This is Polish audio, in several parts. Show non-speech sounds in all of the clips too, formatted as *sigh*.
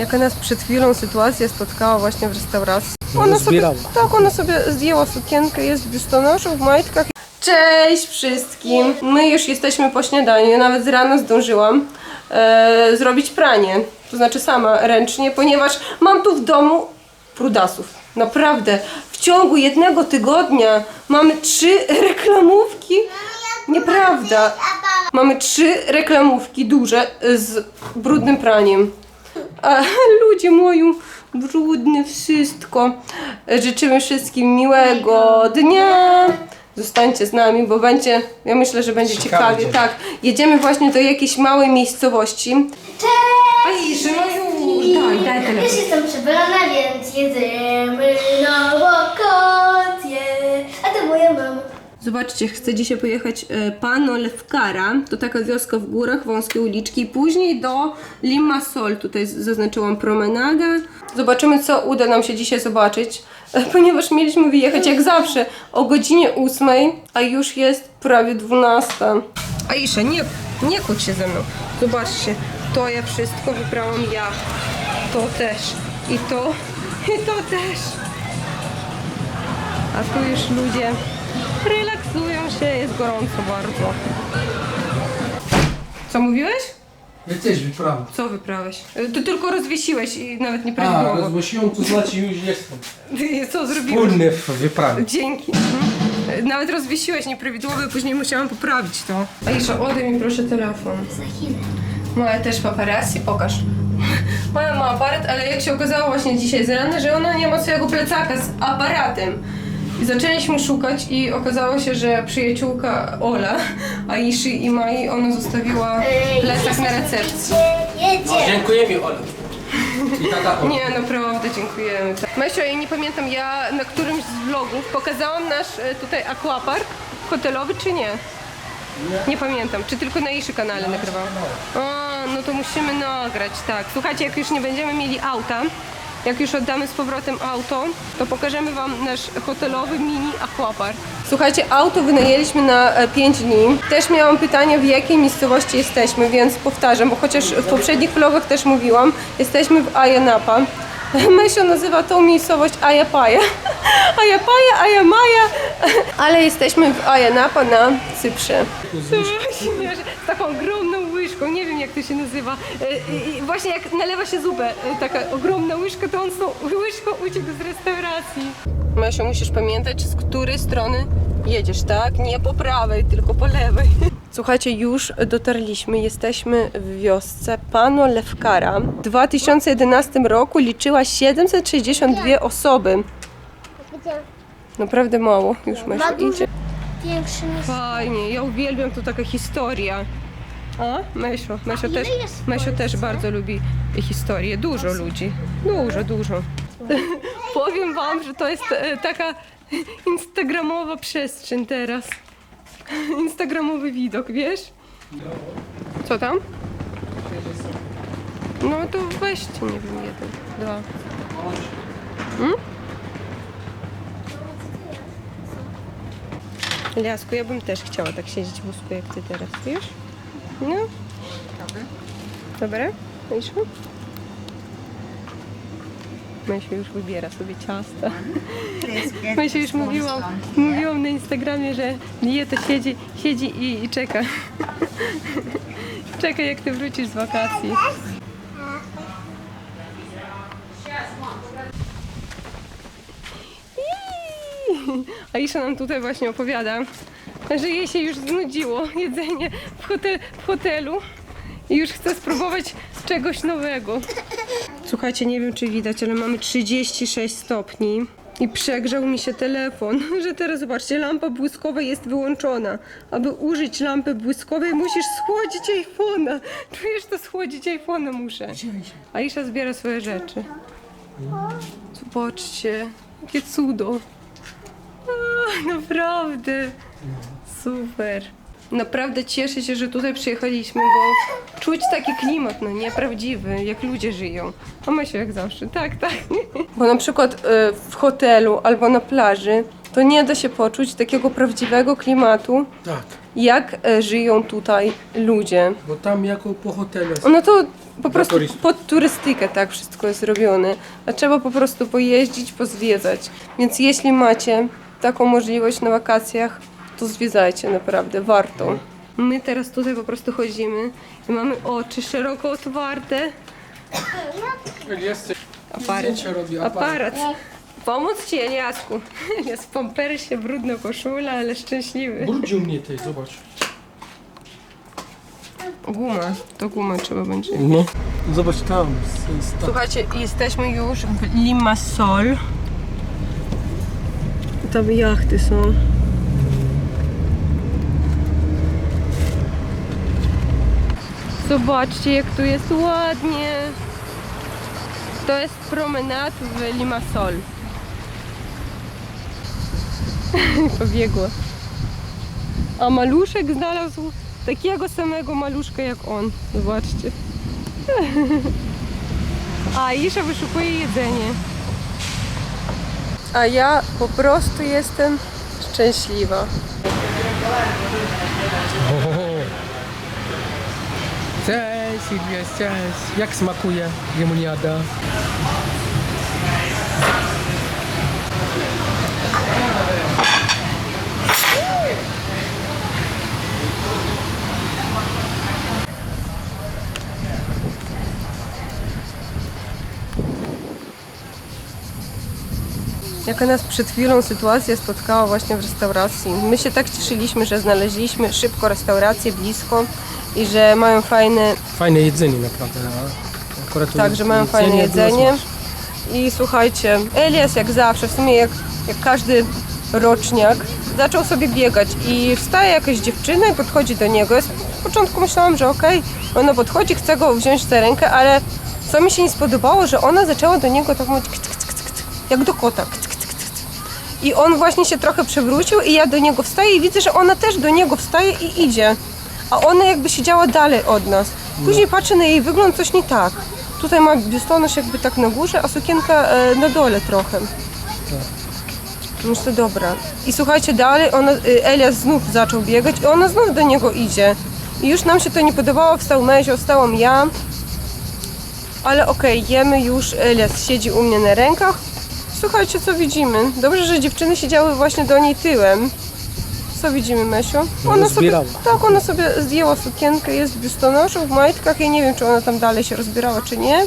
Jaka nas przed chwilą sytuacja spotkała właśnie w restauracji. Ona sobie, tak, ona sobie zdjęła sukienkę, jest w biustonoszu, w majtkach. Cześć wszystkim! My już jesteśmy po śniadaniu, nawet z rana zdążyłam e, zrobić pranie. To znaczy sama ręcznie, ponieważ mam tu w domu prudasów. Naprawdę, w ciągu jednego tygodnia mamy trzy *laughs* reklamówki. Nieprawda. Mamy trzy reklamówki duże z brudnym praniem. A ludzie moją brudne wszystko. Życzymy wszystkim miłego dnia. Zostańcie z nami, bo będzie, ja myślę, że będzie ciekawie. dzień. Tak, jedziemy właśnie do jakiejś małej miejscowości. Cześć! Aj, no już, daj, daj telefon. Jestem przebrana, więc jedziemy na Zobaczcie, chcę dzisiaj pojechać e, Pano Lewkara. To taka wioska w górach, wąskie uliczki. Później do Limassol. Tutaj zaznaczyłam promenadę. Zobaczymy, co uda nam się dzisiaj zobaczyć. E, Ponieważ mieliśmy wyjechać jak zawsze o godzinie 8, a już jest prawie 12. Aisza, nie, nie kłóć się ze mną. Zobaczcie, to ja wszystko wybrałam ja. To też. I to, *laughs* i to też. A tu już ludzie relaksują się, jest gorąco bardzo. Co mówiłeś? Ja też wyprawiam. Co wyprałeś? Y, Ty tylko rozwiesiłeś i nawet nie A, prawidłowo. rozgłosiłem, to znaczy już jestem. Ty Co zrobiłeś? Wspólny w wyprawie. Dzięki. Mhm. Nawet rozwiesiłeś nieprawidłowo, później musiałam poprawić to. A jeszcze oddaj mi proszę telefon. Za chwilę. Moja też paparazzi, pokaż. Moja ma aparat, ale jak się okazało właśnie dzisiaj z rana, że ona nie ma swojego plecaka z aparatem. I zaczęliśmy szukać i okazało się, że przyjaciółka Ola, Aiszy i Mai, ona zostawiła plecak na recepcji. Jedzie. Dziękujemy, Ola. I tata Ola. Nie, naprawdę dziękujemy. Mesio, ja nie pamiętam, ja na którymś z vlogów pokazałam nasz e, tutaj aquapark hotelowy, czy nie? Nie pamiętam, czy tylko na Iszy kanale nagrywałam? A, no to musimy nagrać, tak. Słuchajcie, jak już nie będziemy mieli auta, jak już oddamy z powrotem auto, to pokażemy Wam nasz hotelowy mini aquapark. Słuchajcie, auto wynajęliśmy na 5 dni. Też miałam pytanie, w jakiej miejscowości jesteśmy, więc powtarzam, bo chociaż w poprzednich vlogach też mówiłam, jesteśmy w Ayanapa. *laughs* Mysio nazywa tą miejscowość Ayapaja. *laughs* Ayapaja, Ayamaja, *laughs* ale jesteśmy w Ayanapa na Cyprze. Że z taką ogromną łyżką, nie wiem jak to się nazywa. E, I i właśnie jak nalewa się zupę, e, taka ogromna łyżka, to on z tą łyżką uciekł z restauracji. Mysio, musisz pamiętać, z której strony jedziesz, tak? Nie po prawej, tylko po lewej. *laughs* Słuchajcie, już dotarliśmy. Jesteśmy w wiosce Pano Lewkara. W 2011 roku liczyła 762 osoby. Naprawdę mało. Już Ma Mysio duży- idzie. Większy niż... Fajnie, ja uwielbiam to taka historia. A? Mesio, Mesio ile też, jest w Mesio też Polsce? bardzo lubi historię. Dużo ludzi. Dużo, dużo. *laughs* Powiem wam, że to jest e, taka instagramowa przestrzeń teraz. *laughs* Instagramowy widok, wiesz? Co tam? No to weźcie, nie wiem, jeden, dwa. Hmm? Liasku, ja bym też chciała tak siedzieć w wózku jak ty teraz, wiesz? No. Dobra? Myszu? Mysiu już wybiera sobie ciasta. *laughs* Mysiu już mówiłam, mówiłam na Instagramie, że dieta siedzi, siedzi i, i czeka. *laughs* czeka jak ty wrócisz z wakacji. *laughs* Aisza nam tutaj właśnie opowiada, że jej się już znudziło jedzenie w, hotel, w hotelu i już chce spróbować czegoś nowego. Słuchajcie, nie wiem czy widać, ale mamy 36 stopni i przegrzał mi się telefon, *laughs* że teraz zobaczcie, lampa błyskowa jest wyłączona. Aby użyć lampy błyskowej musisz schłodzić iPhone'a. *laughs* Czujesz to schłodzić iPhone'a muszę. Aisza zbiera swoje rzeczy. Zobaczcie, jakie cudo. *laughs* Naprawdę. Super. Naprawdę cieszę się, że tutaj przyjechaliśmy, bo czuć taki klimat, no nie prawdziwy, jak ludzie żyją. A my się jak zawsze, tak, tak. *laughs* Bo na przykład y, w hotelu albo na plaży to nie da się poczuć takiego prawdziwego klimatu, Tak, jak y, żyją tutaj ludzie. bo tam jako po hotelu. No to po prostu turystów. pod turystykę tak wszystko jest zrobione. A trzeba po prostu pojeździć, pozwiedzać. Więc jeśli macie taką możliwość na wakacjach, to zwiedzajcie naprawdę, warto. My teraz tutaj po prostu chodzimy i mamy oczy szeroko otwarte. Jest Aparat. Zdjęcia robi aparat. Aparat. Pomóc ci, Eliasku. *laughs* Jest w pompersie, brudna koszula, ale szczęśliwy. Brudził mnie tej, zobacz. Guma, to gumę trzeba będzie. No. Zobacz tam. Słuchajcie, jesteśmy już w Limassol. Tam jachty są. Zobaczcie, jak tu jest ładnie. To jest promenad w Limassol. *laughs* Pobiegła. A maluszek znalazł takiego samego maluszka jak on. Zobaczcie. *laughs* A Isza wyszukuje jedzenie. A ja po prostu jestem szczęśliwa. Cześć Sylwia, cześć. Jak smakuje lemoniada? Jaka nas przed chwilą sytuacja spotkała właśnie w restauracji. My się tak cieszyliśmy, że znaleźliśmy szybko restaurację blisko i że mają fajne, Fajne jedzenie naprawdę. No. Akurat tak, że mają fajne jedzenie. I słuchajcie, Elias jak zawsze, w sumie jak, jak każdy roczniak, zaczął sobie biegać i wstaje jakaś dziewczyna i podchodzi do niego. Ja z początku myślałam, że okej, ona podchodzi, chce go wziąć za rękę, ale co mi się nie spodobało, że ona zaczęła do niego tak mówić jak do kota. I on właśnie się trochę przewrócił i ja do niego wstaję i widzę, że ona też do niego wstaje i idzie. A ona jakby siedziała dalej od nas. Później patrzę na jej wygląd, coś nie tak. Tutaj ma biustonosz jakby tak na górze, a sukienka e, na dole trochę. Myślę, dobra. I słuchajcie, dalej ona, y, Elias znów zaczął biegać i ona znów do niego idzie. I już nam się to nie podobało, wstał Mezio, wstałam ja. Ale okej, jemy już, Elias siedzi u mnie na rękach. Słuchajcie, co widzimy. Dobrze, że dziewczyny siedziały właśnie do niej tyłem. Co widzimy, Mesio? No, sobie, rozbierała. tak, ona sobie zdjęła sukienkę, jest w biustonoszu, w majtkach. Ja nie wiem, czy ona tam dalej się rozbierała, czy nie.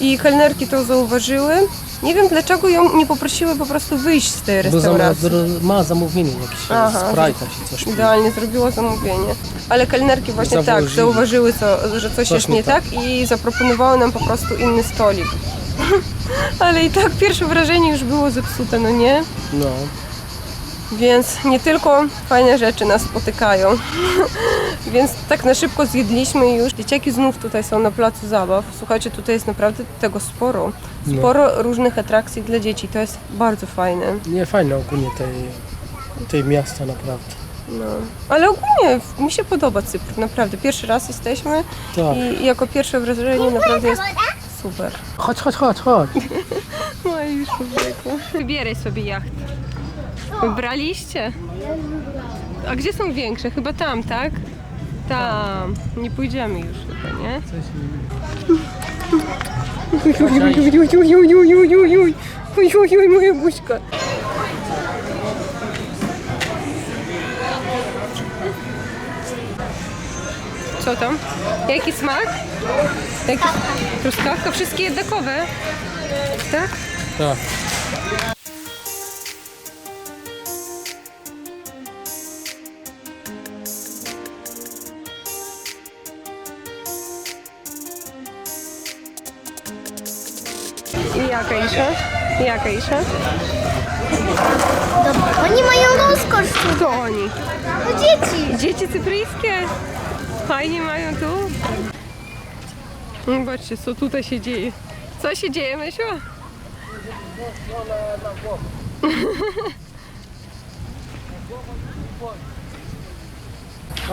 I kelnerki to zauważyły. Nie wiem, dlaczego ją nie poprosiły po prostu wyjść z tej Bo restauracji. ma zamówienie jakieś Aha. Sprite'a czy coś. Idealnie zrobiła zamówienie. Ale kelnerki właśnie tak, zauważyły, co, że coś, Coś jest nie nie tak. i zaproponowały nam po prostu inny stolik. *laughs* Ale i tak pierwsze wrażenie już było zepsute, no nie? No. Więc nie tylko fajne rzeczy nas spotykają. *laughs* Więc tak na szybko zjedliśmy już. Dzieciaki znów tutaj są na placu zabaw. Słuchajcie, tutaj jest naprawdę tego sporo. No. Sporo różnych atrakcji dla dzieci. To jest bardzo fajne. Nie fajne ogólnie tej, tej miasta naprawdę. No. Ale ogólnie mi się podoba Cypr, naprawdę. Pierwszy raz jesteśmy Tak. i jako pierwsze wrażenie naprawdę jest super. Chodź, chodź, chodź, chodź. No i już pobiegło. Wybieraj sobie jacht. Wybraliście? A gdzie są większe? Chyba tam, tak? Tam. Nie pójdziemy już chyba, nie? Uj, uj, uj, uj, uj, uj, uj, uj, uj. Uj, uj, uj, moja buźka. Co tam? Jaki smak? Jaki... Truskawka? Wszystkie jednakowe? Tak? Tak. I jaka Isza? Jaka Isza? Dobra, oni mają rozkosz tu. To oni. To dzieci. Dzieci cypryjskie. Fajnie mają tu. Zobaczcie, co tutaj się dzieje. Co się dzieje, Mysio?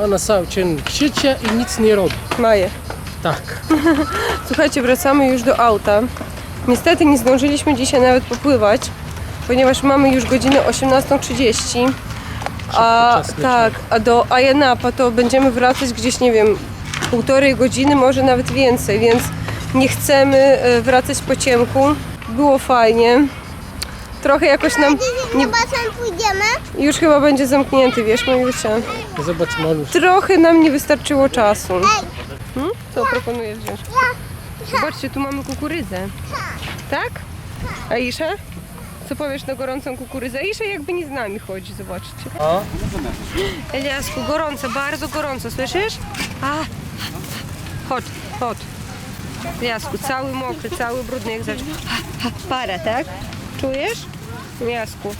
Ona cały dzień krzycze i nic nie robi. Maje. Tak. *laughs* Słuchajcie, wracamy już do auta. Niestety nie zdążyliśmy dzisiaj nawet popływać, ponieważ mamy już godzinę 18.30. A tak, a do Ayanapa to będziemy wracać gdzieś, nie wiem, półtorej godziny, może nawet więcej, więc nie chcemy e, wracać po ciemku. Było fajnie. Trochę jakoś nam nie, basen pójdziemy? już chyba będzie zamknięty, wiesz, Majusia. Zobacz malusz. Trochę nam nie wystarczyło czasu. Hmm? Co proponujesz wziąć? Zobaczcie, tu mamy kukurydzę. Tak? A Isza? Co powiesz na gorącą kukurydzę? Isza jakby nie z nami chodzi, zobaczcie. A? Eliasku, gorąco, bardzo gorąco, słyszysz? A, chodź, chodź. Eliasku, cały mokry, cały brudny jak zaczął. Para, tak? Czujesz? Eliasku.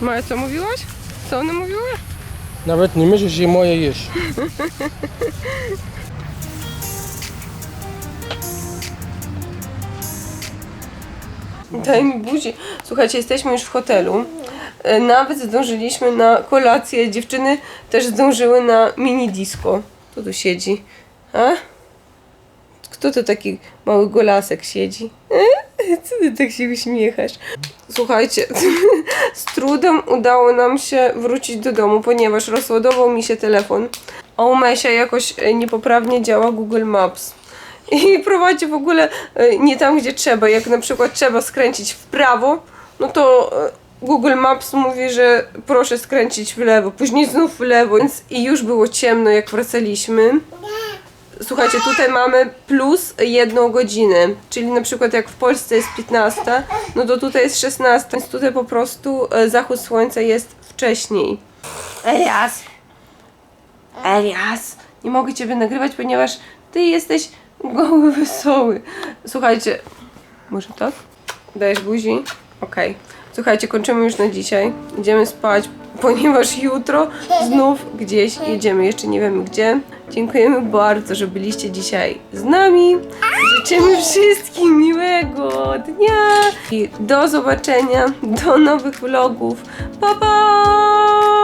Maja, co mówiłaś? Co ona mówiła? Nawet nie myślisz, że moje jeść. *laughs* Daj mi buzi. Słuchajcie, jesteśmy już w hotelu. E, Nawet zdążyliśmy na kolację. Dziewczyny też zdążyły na mini disco. Kto tu siedzi? A? Kto to taki mały golasek siedzi? E? Co ty tak się uśmiechasz? Słuchajcie, *laughs* z trudem udało nam się wrócić do domu, ponieważ rozładował mi się telefon. A u Mesia jakoś e, niepoprawnie działa Google Maps. I prowadzi w ogóle e, nie tam, gdzie trzeba. Jak na przykład trzeba skręcić w prawo, no to e, Google Maps mówi, że proszę skręcić w lewo, później znów w lewo, więc i już było ciemno, jak wracaliśmy. Słuchajcie, tutaj mamy plus jedną godzinę, czyli na przykład jak w Polsce jest 15, no to tutaj jest 16, więc tutaj po prostu e, zachód słońca jest wcześniej. Elias! Elias! Nie mogę Ciebie nagrywać, ponieważ Ty jesteś goły, wesoły. Słuchajcie, może tak? Dajesz buzi? Okej. Słuchajcie, kończymy już na dzisiaj. Idziemy spać, *laughs* ponieważ jutro znów gdzieś jedziemy. Jeszcze nie wiemy gdzie. Dziękujemy bardzo, że byliście dzisiaj z nami. Życzymy wszystkim miłego dnia i do zobaczenia, do nowych vlogów. Pa, pa!